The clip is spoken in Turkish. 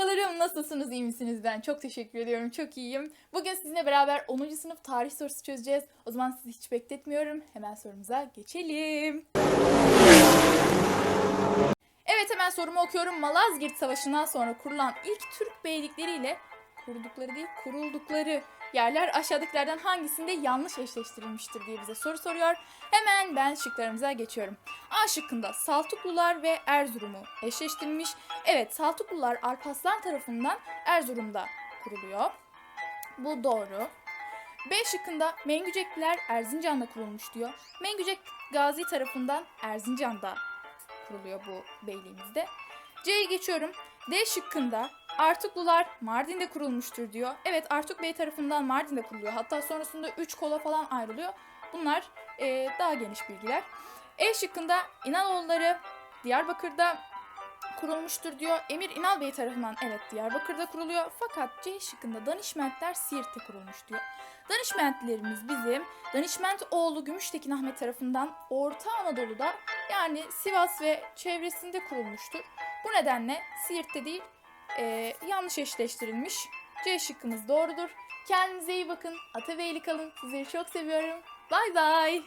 Kankalarım nasılsınız iyi misiniz ben çok teşekkür ediyorum çok iyiyim. Bugün sizinle beraber 10. sınıf tarih sorusu çözeceğiz. O zaman sizi hiç bekletmiyorum hemen sorumuza geçelim. Evet hemen sorumu okuyorum. Malazgirt Savaşı'ndan sonra kurulan ilk Türk beylikleriyle kurdukları değil kuruldukları yerler aşağıdakilerden hangisinde yanlış eşleştirilmiştir diye bize soru soruyor. Hemen ben şıklarımıza geçiyorum. A şıkkında Saltuklular ve Erzurum'u eşleştirilmiş. Evet Saltuklular Alparslan tarafından Erzurum'da kuruluyor. Bu doğru. B şıkkında Mengücekliler Erzincan'da kurulmuş diyor. Mengücek Gazi tarafından Erzincan'da kuruluyor bu beyliğimizde. C'ye geçiyorum. D şıkkında Artuklular Mardin'de kurulmuştur diyor. Evet Artuk Bey tarafından Mardin'de kuruluyor. Hatta sonrasında 3 kola falan ayrılıyor. Bunlar eee, daha geniş bilgiler. E şıkkında İnaloğulları Diyarbakır'da kurulmuştur diyor. Emir İnal Bey tarafından evet Diyarbakır'da kuruluyor. Fakat C şıkkında Danişmentler Siirt'te kurulmuş diyor. Danişmentlilerimiz bizim Danişment oğlu Gümüştekin Ahmet tarafından Orta Anadolu'da yani Sivas ve çevresinde kurulmuştur. Bu nedenle Siirt'te değil e, yanlış eşleştirilmiş. C şıkkımız doğrudur. Kendinize iyi bakın. Atabeyli kalın. Sizleri çok seviyorum. Bay bay.